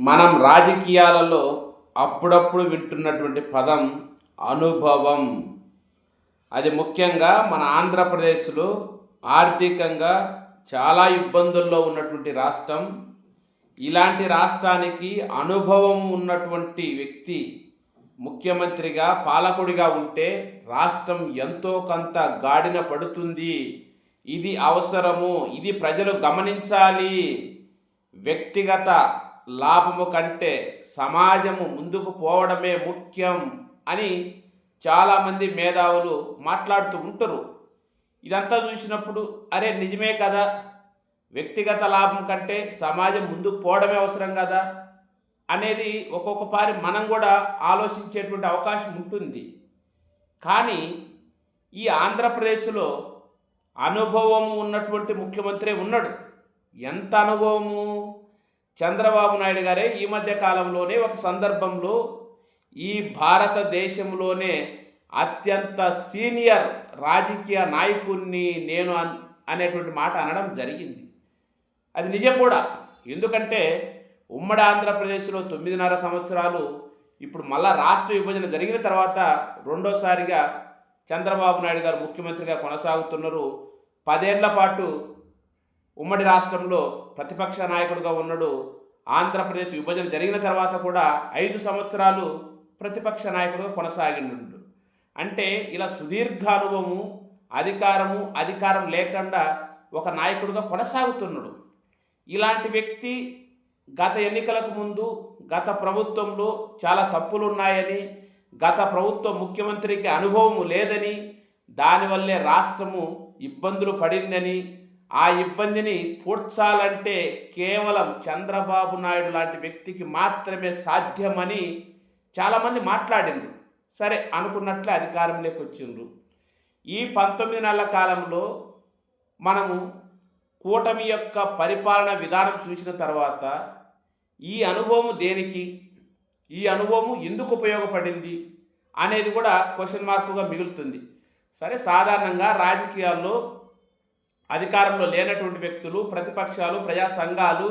మనం రాజకీయాలలో అప్పుడప్పుడు వింటున్నటువంటి పదం అనుభవం. అది ముఖ్యంగా మన ఆంధ్రప్రదేశ్లో ఆర్థికంగా చాలా ఇబ్బందుల్లో ఉన్నటువంటి రాష్ట్రం. ఇలాంటి రాష్ట్రానికి అనుభవం ఉన్నటువంటి వ్యక్తి ముఖ్యమంత్రిగా పాలకుడిగా ఉంటే రాష్ట్రం ఎంతో కొంత గాడిన పడుతుంది. ఇది అవసరము ఇది ప్రజలు గమనించాలి. వ్యక్తిగత లాభము కంటే సమాజము ముందుకు పోవడమే ముఖ్యం అని చాలామంది మేధావులు మాట్లాడుతూ ఉంటారు. ఇదంతా చూసినప్పుడు అరే నిజమే కదా? వ్యక్తిగత లాభం కంటే సమాజం ముందుకు పోవడమే అవసరం కదా? అనేది ఒక్కొక్క పారి మనం కూడా ఆలోచించేటువంటి అవకాశం ఉంటుంది. కానీ ఈ ఆంధ్రప్రదేశ్లో అనుభవము ఉన్నటువంటి ముఖ్యమంత్రి ఉన్నాడు. ఎంత అనుభవము? చంద్రబాబు నాయుడు గారే ఈ మధ్య కాలంలోనే ఒక సందర్భంలో ఈ భారతదేశంలోనే అత్యంత సీనియర్ రాజకీయ నాయకుడిని నేను అన్ అనేటువంటి మాట అనడం జరిగింది. అది నిజం కూడా. ఎందుకంటే ఉమ్మడి ఆంధ్రప్రదేశ్లో తొమ్మిదిన్నర సంవత్సరాలు ఇప్పుడు మళ్ళా రాష్ట్ర విభజన జరిగిన తర్వాత రెండోసారిగా చంద్రబాబు నాయుడు గారు ముఖ్యమంత్రిగా కొనసాగుతున్నారు. పదేళ్ళ పాటు ఉమ్మడి రాష్ట్రంలో ప్రతిపక్ష నాయకుడిగా ఉన్నాడు ఆంధ్రప్రదేశ్ విభజన జరిగిన తర్వాత కూడా ఐదు సంవత్సరాలు ప్రతిపక్ష నాయకుడుగా కొనసాగిండు అంటే ఇలా సుదీర్ఘ అనుభవము అధికారము అధికారం లేకుండా ఒక నాయకుడుగా కొనసాగుతున్నాడు. ఇలాంటి వ్యక్తి గత ఎన్నికలకు ముందు గత ప్రభుత్వంలో చాలా తప్పులు ఉన్నాయని గత ప్రభుత్వం ముఖ్యమంత్రికి అనుభవం లేదని దానివల్లే రాష్ట్రము ఇబ్బందులు పడిందని ఆ ఇబ్బందిని పూడ్చాలంటే కేవలం చంద్రబాబు నాయుడు లాంటి వ్యక్తికి మాత్రమే సాధ్యమని చాలామంది మాట్లాడింది సరే అనుకున్నట్లే అధికారంలోకి వచ్చిండ్రు ఈ పంతొమ్మిది నెలల కాలంలో మనము కూటమి యొక్క పరిపాలన విధానం చూసిన తర్వాత ఈ అనుభవం దేనికి? ఈ అనుభవం ఎందుకు ఉపయోగపడింది? అనేది కూడా క్వశ్చన్ మార్కుగా మిగులుతుంది. సరే సాధారణంగా రాజకీయాల్లో అధికారంలో లేనటువంటి వ్యక్తులు ప్రతిపక్షాలు ప్రజా సంఘాలు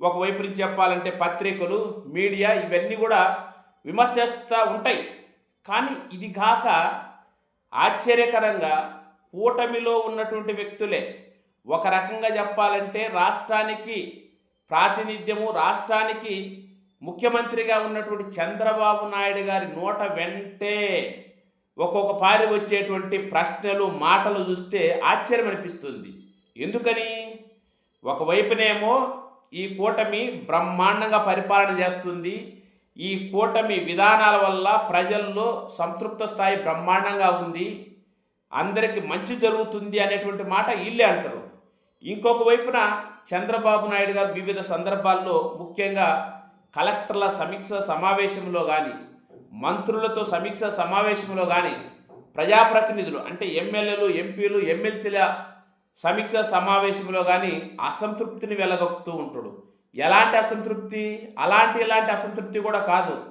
ఒకవైపు నుంచి చెప్పాలంటే పత్రికలు మీడియా ఇవన్నీ కూడా విమర్శిస్తూ ఉంటాయి. కానీ ఇది కాక ఆశ్చర్యకరంగా కూటమిలో ఉన్నటువంటి వ్యక్తులే. ఒక రకంగా చెప్పాలంటే రాష్ట్రానికి ప్రాతినిధ్యము రాష్ట్రానికి ముఖ్యమంత్రిగా ఉన్నటువంటి చంద్రబాబు నాయుడు గారి నోట వెంటే ఒక్కొక్క పారి వచ్చేటువంటి ప్రశ్నలు మాటలు చూస్తే ఆశ్చర్యం అనిపిస్తుంది. ఎందుకని? ఒకవైపునేమో ఈ కూటమి బ్రహ్మాండంగా పరిపాలన చేస్తుంది. ఈ కూటమి విధానాల వల్ల ప్రజల్లో సంతృప్త స్థాయి బ్రహ్మాండంగా ఉంది. అందరికి మంచి జరుగుతుంది అనేటువంటి మాట వీళ్ళే అంటారు. ఇంకొక వైపున చంద్రబాబు నాయుడు గారు వివిధ సందర్భాల్లో ముఖ్యంగా కలెక్టర్ల సమీక్ష సమావేశంలో కానీ మంత్రులతో సమీక్ష సమావేశంలో కానీ ప్రజాప్రతినిధులు అంటే ఎమ్మెల్యేలు ఎంపీలు ఎమ్మెల్సీల సమీక్ష సమావేశంలో కానీ అసంతృప్తిని వెలగొక్కుతూ ఉంటాడు. ఎలాంటి అసంతృప్తి? అలాంటి ఇలాంటి అసంతృప్తి కూడా కాదు.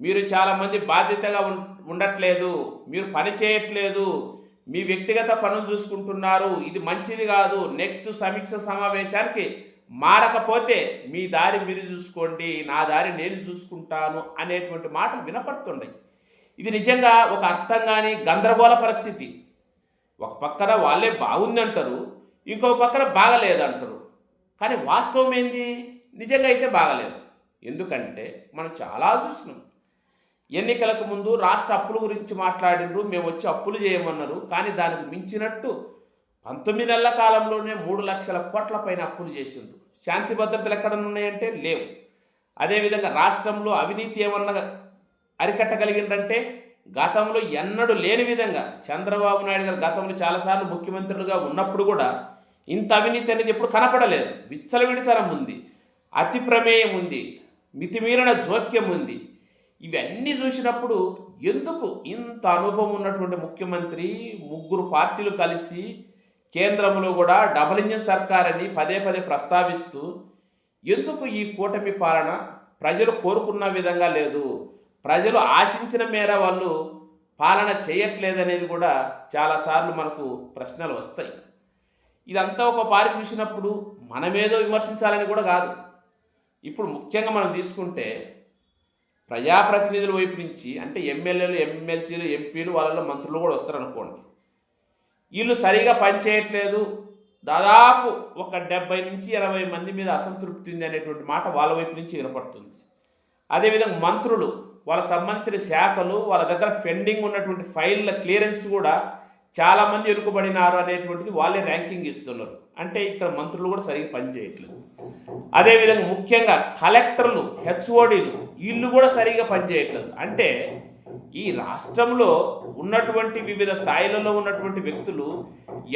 మీరు చాలామంది బాధ్యతగా ఉం ఉండట్లేదు. మీరు పని చేయట్లేదు. మీ వ్యక్తిగత పనులు చూసుకుంటున్నారు. ఇది మంచిది కాదు. నెక్స్ట్ సమీక్ష సమావేశానికి మారకపోతే మీ దారి మీరు చూసుకోండి నా దారి నేను చూసుకుంటాను అనేటువంటి మాటలు వినపడుతున్నాయి ఇది నిజంగా ఒక అర్థం కాని గందరగోళ పరిస్థితి. ఒక పక్కన వాళ్ళే బాగుంది అంటారు ఇంకొక పక్కన బాగలేదంటారు. కానీ వాస్తవం ఏంది? నిజంగా అయితే బాగలేదు. ఎందుకంటే మనం చాలా చూసినాం. ఎన్నికలకు ముందు రాష్ట్ర అప్పుల గురించి మాట్లాడిండ్రు మేము వచ్చి అప్పులు చేయమన్నారు కానీ దానికి మించినట్టు పంతొమ్మిది నెలల కాలంలోనే మూడు లక్షల కోట్ల పైన అప్పులు చేసిండ్రు. శాంతి భద్రతలు ఎక్కడ ఉన్నాయంటే లేవు. అదేవిధంగా రాష్ట్రంలో అవినీతి ఏమన్నా అరికట్టగలిగిందంటే గతంలో ఎన్నడూ లేని విధంగా చంద్రబాబు నాయుడు గారు గతంలో చాలాసార్లు ముఖ్యమంత్రులుగా ఉన్నప్పుడు కూడా ఇంత అవినీతి అనేది ఎప్పుడు కనపడలేదు. విచ్చలవిడితనం ఉంది అతి ప్రమేయం ఉంది మితిమీరిన జోక్యం ఉంది. ఇవన్నీ చూసినప్పుడు ఎందుకు ఇంత అనుభవం ఉన్నటువంటి ముఖ్యమంత్రి ముగ్గురు పార్టీలు కలిసి కేంద్రంలో కూడా డబుల్ ఇంజిన్ సర్కార్ అని పదే పదే ప్రస్తావిస్తూ ఎందుకు ఈ కూటమి పాలన ప్రజలు కోరుకున్న విధంగా లేదు? ప్రజలు ఆశించిన మేర వాళ్ళు పాలన చేయట్లేదనేది కూడా చాలాసార్లు మనకు ప్రశ్నలు వస్తాయి. ఇదంతా ఒక పారి చూసినప్పుడు మనమేదో విమర్శించాలని కూడా కాదు. ఇప్పుడు ముఖ్యంగా మనం తీసుకుంటే ప్రజాప్రతినిధుల వైపు నుంచి అంటే ఎమ్మెల్యేలు ఎమ్మెల్సీలు ఎంపీలు వాళ్ళలో మంత్రులు కూడా వస్తారనుకోండి. వీళ్ళు సరిగా పనిచేయట్లేదు. దాదాపు ఒక డెబ్బై నుంచి ఇరవై మంది మీద అసంతృప్తి ఉంది అనేటువంటి మాట వాళ్ళ వైపు నుంచి వినపడుతుంది. అదేవిధంగా మంత్రులు వాళ్ళ సంబంధించిన శాఖలు వాళ్ళ దగ్గర పెండింగ్ ఉన్నటువంటి ఫైళ్ళ క్లియరెన్స్ కూడా చాలామంది ఎరుకుబడినారు అనేటువంటిది వాళ్ళే ర్యాంకింగ్ ఇస్తున్నారు. అంటే ఇక్కడ మంత్రులు కూడా సరిగ్గా పనిచేయట్లేదు. అదేవిధంగా ముఖ్యంగా కలెక్టర్లు హెచ్ఓడీలు వీళ్ళు కూడా సరిగా పనిచేయట్లేదు. అంటే ఈ రాష్ట్రంలో ఉన్నటువంటి వివిధ స్థాయిలలో ఉన్నటువంటి వ్యక్తులు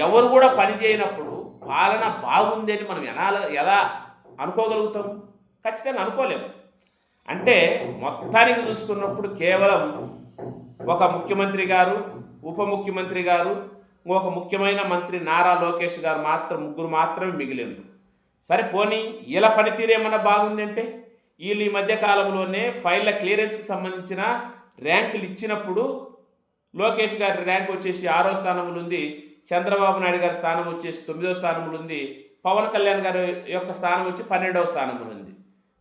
ఎవరు కూడా పనిచేయనప్పుడు పాలన బాగుంది అని మనం ఎలా ఎలా అనుకోగలుగుతాం ఖచ్చితంగా అనుకోలేము. అంటే మొత్తానికి చూసుకున్నప్పుడు కేవలం ఒక ముఖ్యమంత్రి గారు ఉప ముఖ్యమంత్రి గారు ఒక ముఖ్యమైన మంత్రి నారా లోకేష్ గారు మాత్రం ముగ్గురు మాత్రమే మిగిలిండ్రు. సరే పోనీ వీళ్ళ పనితీరు ఏమన్నా బాగుందంటే వీళ్ళు ఈ మధ్య కాలంలోనే ఫైళ్ళ క్లియరెన్స్కి సంబంధించిన ర్యాంకులు ఇచ్చినప్పుడు లోకేష్ గారి ర్యాంక్ వచ్చేసి ఆరో స్థానంలో ఉంది. చంద్రబాబు నాయుడు గారి స్థానం వచ్చేసి తొమ్మిదో స్థానంలో ఉంది. పవన్ కళ్యాణ్ గారి యొక్క స్థానం వచ్చి పన్నెండవ స్థానంలో ఉంది.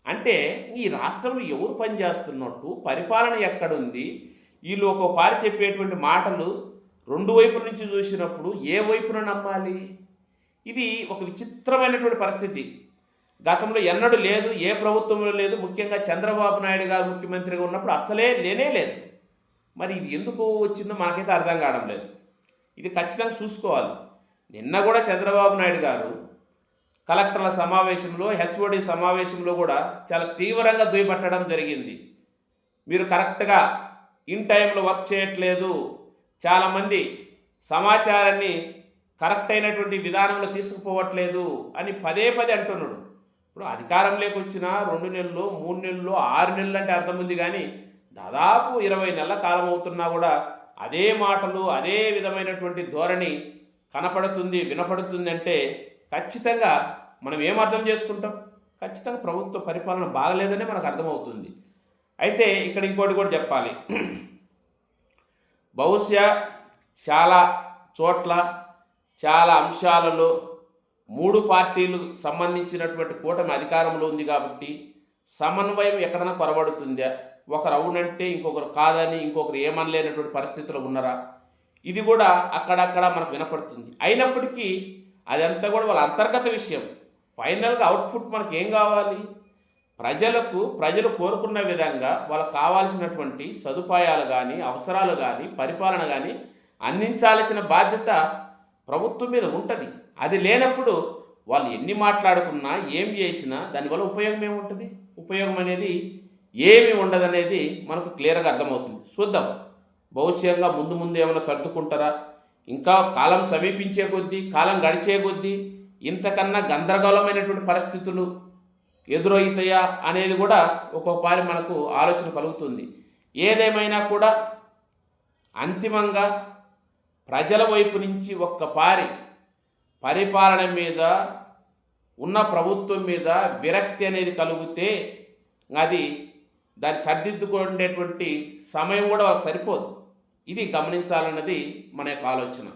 అంటే ఈ రాష్ట్రంలో ఎవరు పనిచేస్తున్నట్టు పరిపాలన ఎక్కడుంది? వీళ్ళు ఒక పారి చెప్పేటువంటి మాటలు రెండు వైపుల నుంచి చూసినప్పుడు ఏ వైపున నమ్మాలి? ఇది ఒక విచిత్రమైనటువంటి పరిస్థితి. గతంలో ఎన్నడూ లేదు ఏ ప్రభుత్వంలో లేదు. ముఖ్యంగా చంద్రబాబు నాయుడు గారు ముఖ్యమంత్రిగా ఉన్నప్పుడు అసలే లేనే లేదు. మరి ఇది ఎందుకు వచ్చిందో మనకైతే అర్థం కావడం లేదు. ఇది ఖచ్చితంగా చూసుకోవాలి. నిన్న కూడా చంద్రబాబు నాయుడు గారు కలెక్టర్ల సమావేశంలో హెచ్ఓడి సమావేశంలో కూడా చాలా తీవ్రంగా దుయ్యబట్టడం జరిగింది. మీరు కరెక్ట్గా ఇన్ టైంలో వర్క్ చేయట్లేదు. చాలామంది సమాచారాన్ని కరెక్ట్ అయినటువంటి విధానంలో తీసుకుపోవట్లేదు అని పదే పదే అంటున్నాడు. ఇప్పుడు అధికారంలోకి వచ్చిన రెండు నెలలు మూడు నెలలు ఆరు నెలలు అంటే అర్థం ఉంది కానీ దాదాపు ఇరవై నెలల కాలం అవుతున్నా కూడా అదే మాటలు అదే విధమైనటువంటి ధోరణి కనపడుతుంది వినపడుతుంది అంటే ఖచ్చితంగా మనం ఏం అర్థం చేసుకుంటాం? ఖచ్చితంగా ప్రభుత్వ పరిపాలన బాగలేదనే మనకు అర్థమవుతుంది. అయితే ఇక్కడ ఇంకోటి కూడా చెప్పాలి. బహుశా చాలా చోట్ల చాలా అంశాలలో మూడు పార్టీలు సంబంధించినటువంటి కూటమి అధికారంలో ఉంది కాబట్టి సమన్వయం ఎక్కడైనా కొరబడుతుందా? ఒకరు అవునంటే ఇంకొకరు కాదని ఇంకొకరు ఏమనలేనటువంటి పరిస్థితులు ఉన్నారా? ఇది కూడా అక్కడక్కడ మనకు వినపడుతుంది. అయినప్పటికీ అదంతా కూడా వాళ్ళ అంతర్గత విషయం. ఫైనల్గా అవుట్పుట్ మనకి ఏం కావాలి? ప్రజలకు ప్రజలు కోరుకున్న విధంగా వాళ్ళకు కావాల్సినటువంటి సదుపాయాలు కానీ అవసరాలు కానీ పరిపాలన కానీ అందించాల్సిన బాధ్యత ప్రభుత్వం మీద ఉంటుంది. అది లేనప్పుడు వాళ్ళు ఎన్ని మాట్లాడుకున్నా ఏం చేసినా దానివల్ల ఉపయోగం ఏముంటుంది? ఉపయోగం అనేది ఏమి ఉండదనేది మనకు క్లియర్గా అర్థమవుతుంది. చూద్దాం. భవిష్యంగా ముందు ముందు ఏమైనా సర్దుకుంటారా? ఇంకా కాలం సమీపించే కొద్దీ కాలం గడిచే కొద్దీ ఇంతకన్నా గందరగోళమైనటువంటి పరిస్థితులు ఎదురవుతాయా అనేది కూడా ఒక్కొక్కసారి మనకు ఆలోచన కలుగుతుంది. ఏదేమైనా కూడా అంతిమంగా ప్రజల వైపు నుంచి ఒక్కపారి పరిపాలన మీద ఉన్న ప్రభుత్వం మీద విరక్తి అనేది కలిగితే అది దాన్ని సరిదిద్దుకునేటువంటి సమయం కూడా వాళ్ళకి సరిపోదు. ఇది గమనించాలన్నది మన యొక్క ఆలోచన.